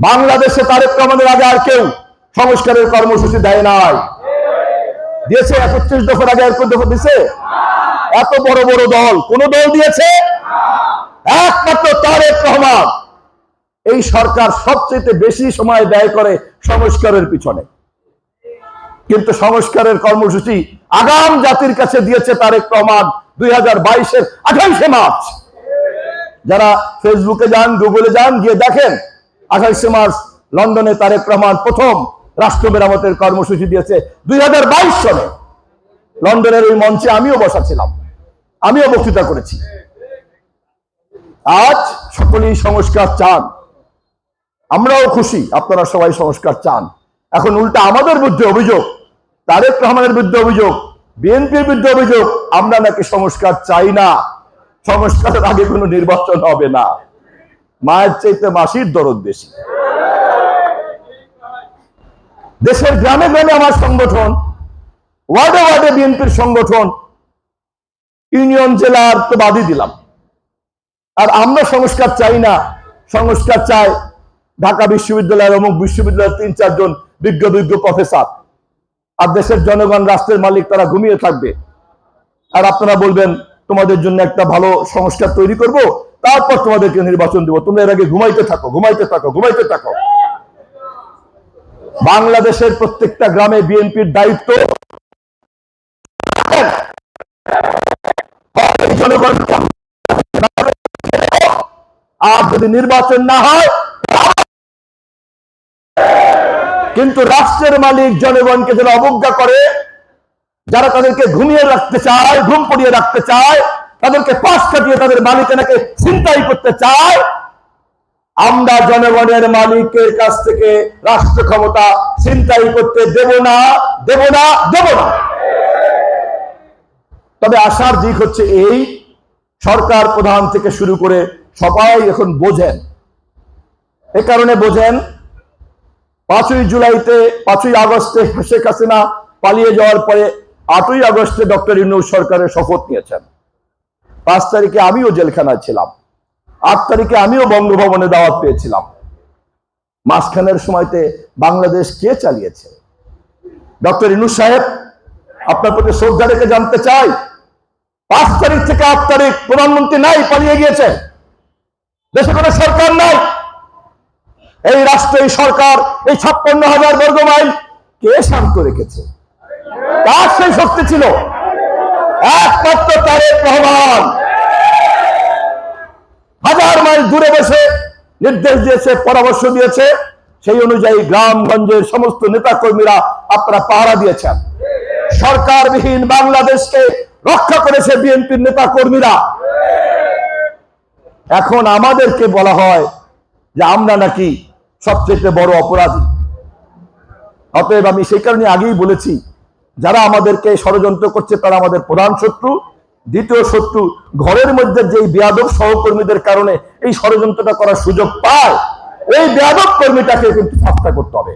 বাংলাদেশে তারেক রহমানের আগে আর কেউ সংস্কারের কর্মসূচি দেয় নাই। দিয়েছে একত্রিশ দফার আগে এক দফা দিছে? এত বড় বড় দল, কোন দল দিয়েছে? একমাত্র তারেক রহমান। এই সরকার সবচেয়ে বেশি সময় ব্যয় করে সংস্কারের পিছনে। কিন্তু সংস্কারের কর্মসূচি আগাম জাতির কাছে দিয়েছে তারেক রহমান দুই হাজার বাইশের আঠাইশে মার্চ। যারা ফেসবুকে যান, গুগলে যান, গিয়ে দেখেন আঠাইশে মার্চ লন্ডনে তারেক রহমান প্রথম রাষ্ট্র মেরামতের কর্মসূচি দিয়েছে দুই সনে। লন্ডনের ওই মঞ্চে আমিও বসা ছিলাম আমিও বক্তৃতা করেছি। আজ সকলেই সংস্কার চান। আমরাও খুশি, আপনারা সবাই সংস্কার চান। এখন উল্টা আমাদের বিরুদ্ধে অভিযোগ, তারেক রহমানের বিরুদ্ধে অভিযোগ, বিএনপির বিরুদ্ধে অভিযোগ, আমরা নাকি সংস্কার চাই না। সংস্কারের আগে কোনো নির্বাচন হবে না। মায়ের চাইতে মাসির দরদ বেশি। দেশের গ্রামে গ্রামে আমার সংগঠন, ওয়ার্ডে ওয়ার্ডে বিএনপির সংগঠন, ইউনিয়ন, জেলার তো বাদই দিলাম। আর আমরা সংস্কার চাই না, সংস্কার চাই ঢাকা বিশ্ববিদ্যালয়ের অমুক বিশ্ববিদ্যালয়ের তিন চারজন বিজ্ঞ বিজ্ঞ প্রফেসর। আর দেশের জনগণ, রাষ্ট্রের মালিক, তারা ঘুমিয়ে থাকবে। আর আপনারা বলবেন, তোমাদের জন্য একটা ভালো সংস্কার তৈরি করব তারপর তোমাদেরকে নির্বাচন দেবো। তোমরা এর আগে ঘুমাইতে থাকো ঘুমাইতে থাকো ঘুমাইতে থাকো। বাংলাদেশের প্রত্যেকটা গ্রামে বিএনপির দায়িত্ব। আর যদি নির্বাচন না হয়, কিন্তু রাষ্ট্রের মালিক জনগণকে যারা অবজ্ঞা করে, যারা তাদেরকে ঘুমিয়ে রাখতে চায়, ঘুম পড়িয়ে রাখতে চায় তাদেরকে পাশ কাটিয়ে তাদের মালিকানাকে চিন্তাই করতে চায়। আমরা জনগণের মালিকের কাছ থেকে রাষ্ট্র ক্ষমতা চিন্তাই করতে দেব না দেব না দেব না। তবে আশার দিক হচ্ছে এই, সরকার প্রধান থেকে শুরু করে সবাই এখন বোঝেন। এ কারণে বোঝেন, পাঁচই জুলাইতে, পাঁচই আগস্টে শেখ হাসিনা পালিয়ে যাওয়ার পরে আটই আগস্টে ডক্টর ইউনুস সরকারের শপথ নিয়েছেন। পাঁচ তারিখে আমিও জেলখানায় ছিলাম। আট তারিখে আমিও বঙ্গভবনে দাওয়াত পেয়েছিলাম। মাঝখানের সময়তে বাংলাদেশ কে চালিয়েছে? ডক্টর ইনুস সাহেব, আপনার প্রতি শ্রদ্ধা রেখে জানতে চাই, পাঁচ তারিখ থেকে আট তারিখ প্রধানমন্ত্রী নাই, পালিয়ে গিয়েছে দেশে কোনো সরকার নাই। এই রাষ্ট্র, এই সরকার, এই ছাপ্পান্ন হাজার বর্গ মাইল কে শান্ত রেখেছে? কার সেই শক্তি ছিল? একমাত্র তারেক রহমান। হাজার মাইল দূরে বসে নির্দেশ দিয়েছে, পরামর্শ দিয়েছে। সেই অনুযায়ী গ্রামগঞ্জের সমস্ত নেতা কর্মীরা আপনারা পাহারা দিয়েছেন। সরকারবিহীন বাংলাদেশকে রক্ষা করেছে বিএনপির নেতা কর্মীরা এখন আমাদেরকে বলা হয় যে আমরা নাকি সবচেয়ে বড় অপরাধী। অতএব আমি সেই কারণে আগেই বলেছি যারা আমাদেরকে ষড়যন্ত্র করছে, তারা আমাদের প্রধান শত্রু। দ্বিতীয় শত্রু, ঘরের মধ্যে যেই বেয়াদব সহকর্মীদের কারণে এই ষড়যন্ত্রটা করার সুযোগ পায় ওই বেয়াদব কর্মীটাকে কিন্তু শাস্তা করতে হবে।